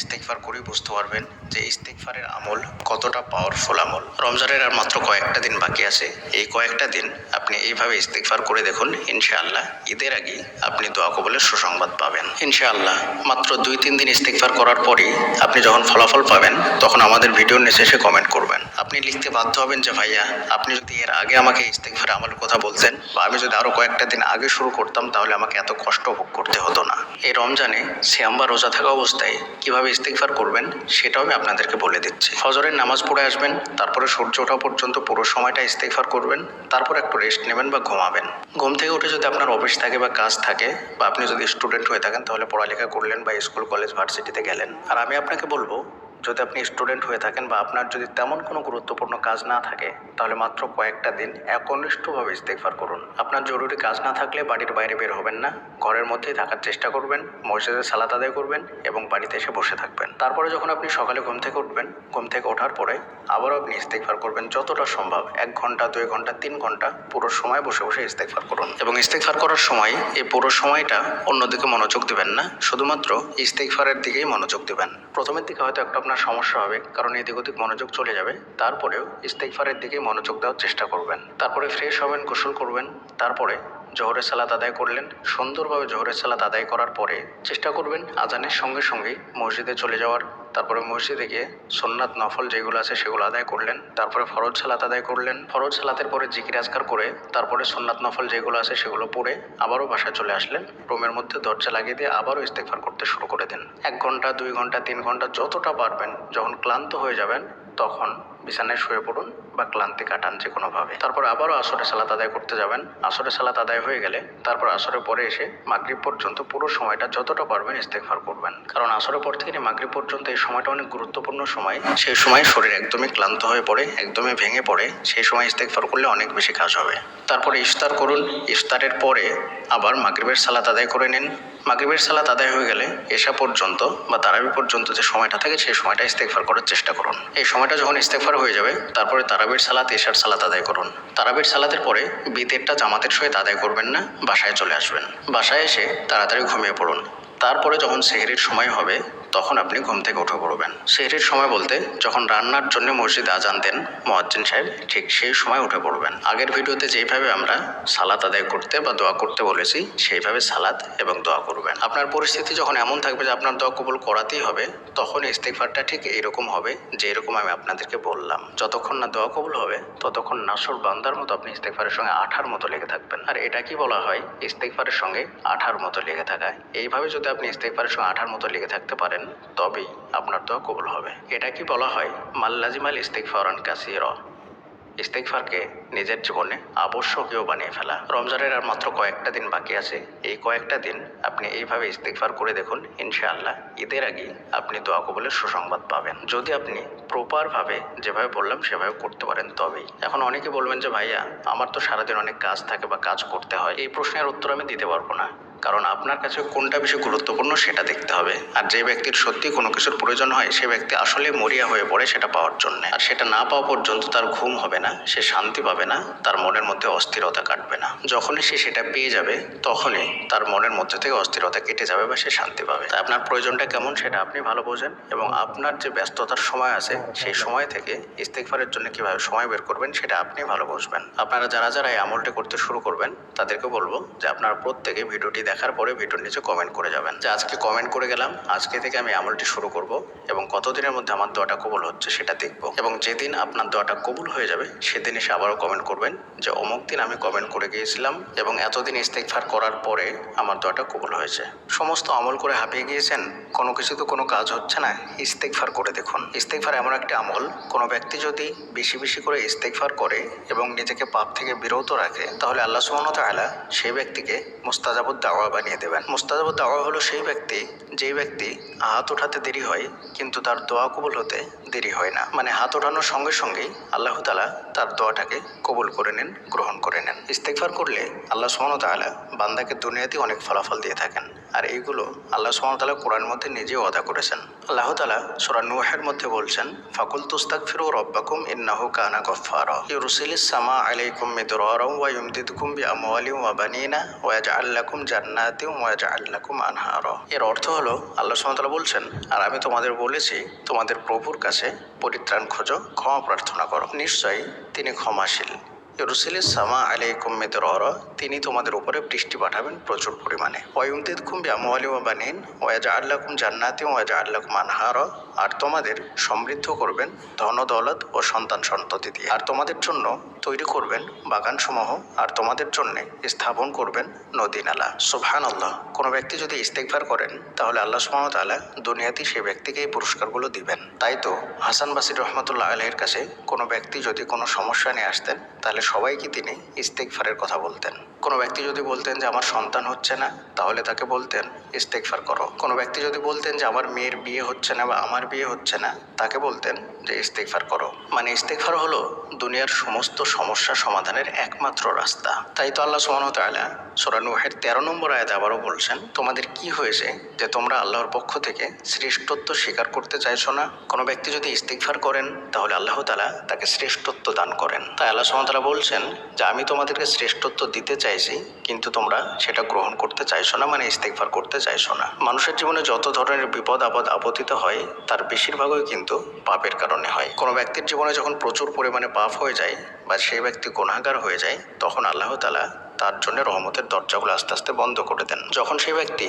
ইস্তেকফার করেই বুঝতে পারবেন যে ইস্তেকফারের আমল কতটা পাওয়ারফুল আমল। রমজানের আর মাত্র কয়েকটা দিন বাকি আছে। এই কয়েকটা দিন আপনি এইভাবে ইস্তেকফার করে দেখুন, ইনশাআল্লাহ ঈদের আগে আপনি দোয়া কবলের সুসংবাদ পাবেন। ইনশাআল্লাহ মাত্র দুই তিন দিন ইস্তেকফার করার পরেই আপনি যখন ফলাফল পাবেন, তখন আমাদের ভিডিওর নিচে এসে কমেন্ট করবেন। আপনি লিখতে বাধ্য হবেন যে, ভাইয়া, আপনি যদি এর আগে আমাকে ইস্তেকফার আমলের কথা বলতেন বা আমি যদি আরও কয়েকটা দিন আগে শুরু করতাম, তাহলে আমাকে এত কষ্ট ভোগ করতে হতো না। এই রমজানে শ্যাম বা রোজা থাকা অবস্থায় কীভাবে ইস্তেকফার করবেন, সেটাও আমি আপনাদেরকে বলে দিচ্ছি। ফজরের নামাজ পড়ে আসবেন, তারপরে সূর্য ওঠা পর্যন্ত পুরো সময়টা ইস্তেকফার করবেন, তারপর একটু রেস্ট নেবেন বা ঘুমাবেন। ঘুম থেকে উঠে যদি আপনার অফিস থাকে বা কাজ থাকে, বা আপনি যদি স্টুডেন্ট হয়ে থাকেন, তাহলে পড়ালেখা করলেন বা স্কুল কলেজ ভার্সিটিতে গেলেন। আর আমি আপনাকে বলব যদি আপনি স্টুডেন্ট হয়ে থাকেন বা আপনার যদি তেমন কোনো গুরুত্বপূর্ণ কাজ না থাকে, তাহলে মাত্র কয়েকটা দিন একনিষ্ঠভাবে ইস্তেকফার করুন। আপনার জরুরি কাজ না থাকলে বাড়ির বাইরে বের হবেন না। ঘরের মধ্যেই থাকার চেষ্টা করবেন, মসজিদে সালাত আদায় করবেন এবং বাড়িতে এসে বসে থাকবেন। তারপরে যখন আপনি সকালে ঘুম থেকে উঠবেন, ঘুম থেকে ওঠার পরে আবারও আপনি ইস্তেকফার করবেন যতটা সম্ভব। এক ঘণ্টা, দুই ঘণ্টা, তিন ঘণ্টা পুরো সময় বসে বসে ইস্তেকফার করুন। এবং ইস্তেকফার করার সময় এই পুরো সময়টা অন্যদিকে মনোযোগ দিবেন না। শুধুমাত্র ইস্তেকফারের দিকেই মনোযোগ দিবেন। প্রথমের দিকে হয়তো একটু আপনার সমস্যা হবে, কারণ এদিক ওদিক মনোযোগ চলে যাবে। তারপরেও ইস্তেকফারের দিকে মনোযোগ দেওয়ার চেষ্টা করবেন। তারপরে ফ্রেশ হবেন, গোসল করবেন। তারপরে জোহরের সালাত আদায় করলেন। সুন্দরভাবে জোহরের সালাত আদায় করার পরে চেষ্টা করবেন আজানের সঙ্গে সঙ্গেই মসজিদে চলে যাওয়ার। তারপরে মসজিদে গিয়ে সোননাথ নফল যেগুলো আছে সেগুলো আদায় করলেন। তারপরে ফরজ সালাত আদায় করলেন। ফরজ সালাতের পরে জিকির আজকার করে তারপরে সোননাথ নফল যেগুলো আছে সেগুলো পড়ে আবারও বাসায় চলে আসলেন। রুমের মধ্যে দরজা লাগিয়ে দিয়ে আবারও ইস্তেকফার করতে শুরু করে দেন। এক ঘণ্টা, দুই ঘণ্টা, তিন ঘণ্টা যতটা পারবেন যখন ক্লান্ত হয়ে যাবেন তখন বিছানায় শুয়ে পড়ুন। বা ক্লান্তি কাটান যে কোনোভাবে তারপর আবারও আসরে সালাত আদায় করতে যাবেন। আসরে সালাত আদায় হয়ে গেলে তারপর আসরের পরে এসে মাগরিব পর্যন্ত পুরো সময়টা যতটা পারবেন ইস্তেকফার করবেন। কারণ আসরের পর থেকে মাগরিব পর্যন্ত এই সময়টা অনেক গুরুত্বপূর্ণ সময়। সেই সময় শরীর একদমই ক্লান্ত হয়ে পড়ে, একদমই ভেঙে পড়ে। সেই সময় ইস্তেকফার করলে অনেক বেশি কাজ হবে। তারপরে ইফতার করুন। ইফতারের পরে আবার মাগরিবের সালাত আদায় করে নিন। মাগরিবের সালাত আদায় হয়ে গেলে এসা পর্যন্ত বা তারাবি পর্যন্ত যে সময়টা থাকে, সেই সময়টা ইস্তেকফার করার চেষ্টা করুন। এই সময়টা যখন ইস্তেকফার হয়ে যাবে, তারপরে তারাবির সালাত, এশার সালাত আদায় করুন। তারাবির সালাতের পরে বিতেরটা জামাতের সহিত আদায় করবেন না, বাসায় চলে আসবেন। বাসায় এসে তাড়াতাড়ি ঘুমিয়ে পড়ুন। তারপরে যখন সেহরির সময় হবে তখন আপনি ঘুম থেকে উঠে পড়বেন। সেহরির সময় বলতে, যখন রান্নার জন্য মসজিদে আজান দেন, মোয়াজ্জিন সাহেব ঠিক সেই সময় উঠে পড়বেন। আগের ভিডিওতে যেইভাবে আমরা সালাত আদায় করতে বা দোয়া করতে বলেছি, সেইভাবে সালাত এবং দোয়া করবেন। আপনার পরিস্থিতি যখন এমন থাকবে যে আপনার দোয়া কবুল করাতেই হবে, তখন ইস্তেকফারটা ঠিক এইরকম হবে যে এরকম আমি আপনাদেরকে বললাম। যতক্ষণ না দোয়া কবুল হবে, ততক্ষণ নাসর বান্দার মতো আপনি ইস্তেকফারের সঙ্গে আঠার মতো লেগে থাকবেন। আর এটা কি বলা হয়? ইস্তেকফারের সঙ্গে আঠার মতো লেগে থাকা। এইভাবে যদি আপনি ইস্তেকফারের সঙ্গে আঠার মতো লেগে থাকতে পারেন তবেই আপনার দোয়া কবুল হবে। এটা কি বলা হয়? মাল্লাজিমাল ইস্তেকফারান কাসির। ইস্তেকফারকে নিজের জীবনে আবশ্যকীয় বানিয়ে ফেলা। রমজানের আর মাত্র কয়েকটা দিন বাকি আছে। এই কয়েকটা দিন আপনি এইভাবে ইস্তেকফার করে দেখুন, ইনশাআল্লাহ ঈদের আগে আপনি দোয়া কবলের সুসংবাদ পাবেন। যদি আপনি প্রপারভাবে যেভাবে বললাম সেভাবে করতে পারেন, তবেই। এখন অনেকে বলবেন যে, ভাইয়া, আমার তো সারাদিন অনেক কাজ থাকে বা কাজ করতে হয়। এই প্রশ্নের উত্তর আমি দিতে পারব না। কারণ আপনার কাছে কোনটা বেশি গুরুত্বপূর্ণ সেটা দেখতে হবে। আর যে ব্যক্তির সত্যি কোনো কিছুর প্রয়োজন হয়, সে ব্যক্তি আসলে মরিয়া হয়ে পড়ে সেটা পাওয়ার জন্য। আর সেটা না পাওয়া পর্যন্ত তার ঘুম হবে না, সে শান্তি পাবে না, তার মনের মধ্যে অস্থিরতা কাটবে না। যখনই সে সেটা পেয়ে যাবে, তখনই তার মনের মধ্যে থেকে অস্থিরতা কেটে যাবে বা সে শান্তি পাবে। তাই আপনার প্রয়োজনটা কেমন সেটা আপনি ভালো বোঝেন এবং আপনার যে ব্যস্ততার সময় আছে, সেই সময় থেকে ইস্তেকফারের জন্য কীভাবে সময় বের করবেন সেটা আপনি ভালো বুঝবেন। আপনারা যারা যারা এই আমলটি করতে শুরু করবেন, তাদেরকে বলব যে আপনারা প্রত্যেকে ভিডিওটি দেখার পরে ভিডিওর নিচে কমেন্ট করে যাবেন। যে আজকে কমেন্ট করে গেলাম, আজকে থেকে আমি আমলটি শুরু করব এবং কতদিনের মধ্যে আমার দোয়াটা কবুল হচ্ছে সেটা দেখব। এবং যেদিন আপনার দোয়াটা কবুল হয়ে যাবে, সেদিন এসে আবারও কমেন্ট করবেন যে অমুক দিন আমি কমেন্ট করে গিয়েছিলাম এবং এতদিন ইস্তেকফার করার পরে আমার দোয়াটা কবুল হয়েছে। সমস্ত আমল করে হাঁপিয়ে গিয়েছেন, কোনো কিছু তো কোনো কাজ হচ্ছে না ইস্তেকফার করে দেখুন। ইস্তেকফার এমন একটা আমল, কোনো ব্যক্তি যদি বেশি বেশি করে ইস্তেকফার করে এবং নিজেকে পাপ থেকে বিরত রাখে, তাহলে আল্লাহ ওয়া তাআলা সেই ব্যক্তিকে মুস্তাজাবুদ দাওয়া বানিয়ে দেবেন। মুস্তাজাবুদ দাওয়া হলো সেই ব্যক্তি, যেই ব্যক্তি হাত ওঠাতে দেরি হয়, কিন্তু তার দোয়া কবুল হতে দেরি হয় না। মানে হাত ওঠানোর সঙ্গে সঙ্গেই আল্লাহ তালা তার দোয়াটাকে কবুল করে নেন, গ্রহণ করে নেন। ইস্তেকফার করলে আল্লাহ সুবহানাহু ওয়া তাআলা বান্দাকে দুনিয়াতে অনেক ফলাফল দিয়ে থাকেন। আর এইগুলো আল্লাহ সুবহানাহু ওয়া তাআলা কোরআন মধ্যে নিজেও আদা করেছেন। আল্লাহ তালা সোরা নূহের মধ্যে বলছেন ফাকুল তুস্তাগফিরু রাব্বাকুম ইন্নাহু কানা গফফারা। ইউরসিলিস সামা আলাইকুম মিদরারা ওয়া ইউমদিদকুম বিআমওয়ালিন ওয়া বানিনা ওয়া ইয়াজআল লাকুম জান্নাত জান্নাতিন ওয়া জাআল লাকুম আনহারা। এর অর্থ হলো, আল্লাহ তাআলা বলছেন, আর আমি তোমাদের বলেছি, তোমাদের প্রভুর কাছে পরিত্রাণ খোঁজো, ক্ষমা প্রার্থনা করো। নিশ্চয়ই তিনি ক্ষমাশীল। ইউরুসিলিস সামা আলাইকুম মিদরার, তিনি তোমাদের উপরে বৃষ্টি পাঠাবেন প্রচুর পরিমাণে। ওয়ুমতিদ কুম্বি আমওয়ালি ওয়া বানিন, ওয়া আল্লাকুম জান্নাতি ওয়া আল্লাকুম আনহার। আর তোমাদের সমৃদ্ধ করবেন ধন, দৌলত ও সন্তান সন্ততি দিয়ে। আর তোমাদের জন্য তৈরি করবেন বাগানসমূহ, আর তোমাদের জন্য স্থাপন করবেন নদী নালা সুবহান আল্লাহ কোনো ব্যক্তি যদি ইস্তেকভার করেন, তাহলে আল্লাহ তাআলা দুনিয়াতেই সেই ব্যক্তিকে এই পুরস্কারগুলো দিবেন। তাই তো? হাসান বাসির রহমতুল্লাহ আলহের কাছে কোনো ব্যক্তি যদি কোনো সমস্যা নিয়ে আসতেন, তাহলে সবাইকে তিনি ইস্তেকফারের কথা বলতেন। কোনো ব্যক্তি যদি বলতেন যে, আমার সন্তান হচ্ছে না, তাহলে তাকে বলতেন ইস্তেকফার করো। কোনো ব্যক্তি যদি বলতেন যে, আমার মেয়ের বিয়ে হচ্ছে না বা আমার বিয়ে হচ্ছে না। তাকে বলতেন যে ইস্তেকফার করো। মানে ইস্তেকফার হলো দুনিয়ার সমস্ত সমস্যা সমাধানের একমাত্র রাস্তা। তাই তো আল্লাহ সুবহানাহু ওয়া তাআলা সূরা নূহের 13 নম্বর আয়াতে আবারও বলছেন, তোমাদের কি হয়েছে যে তোমরা আল্লাহর পক্ষ থেকে শ্রেষ্ঠত্ব স্বীকার করতে চাইছো না? কোনো ব্যক্তি যদি ইস্তিগফার করেন, তাহলে আল্লাহ তালা তাকে শ্রেষ্ঠত্ব দান করেন। তাই আল্লাহ ওয়া বলছেন যে, আমি তোমাদেরকে শ্রেষ্ঠত্ব দিতে চাইছি, কিন্তু তোমরা সেটা গ্রহণ করতে চাইছো না মানে ইস্তেকফার করতে চাইছো না। মানুষের জীবনে যত ধরনের বিপদ আপদ আপতিত হয় তার বেশিরভাগই কিন্তু পাপের কারণে হয়। কোনো ব্যক্তির জীবনে যখন প্রচুর পরিমাণে পাপ হয়ে যায় বা সেই ব্যক্তি গোনাগার হয়ে যায়, তখন আল্লাহতালা তার জন্য রহমতের দরজাগুলো আস্তে আস্তে বন্ধ করে দেন। যখন সেই ব্যক্তি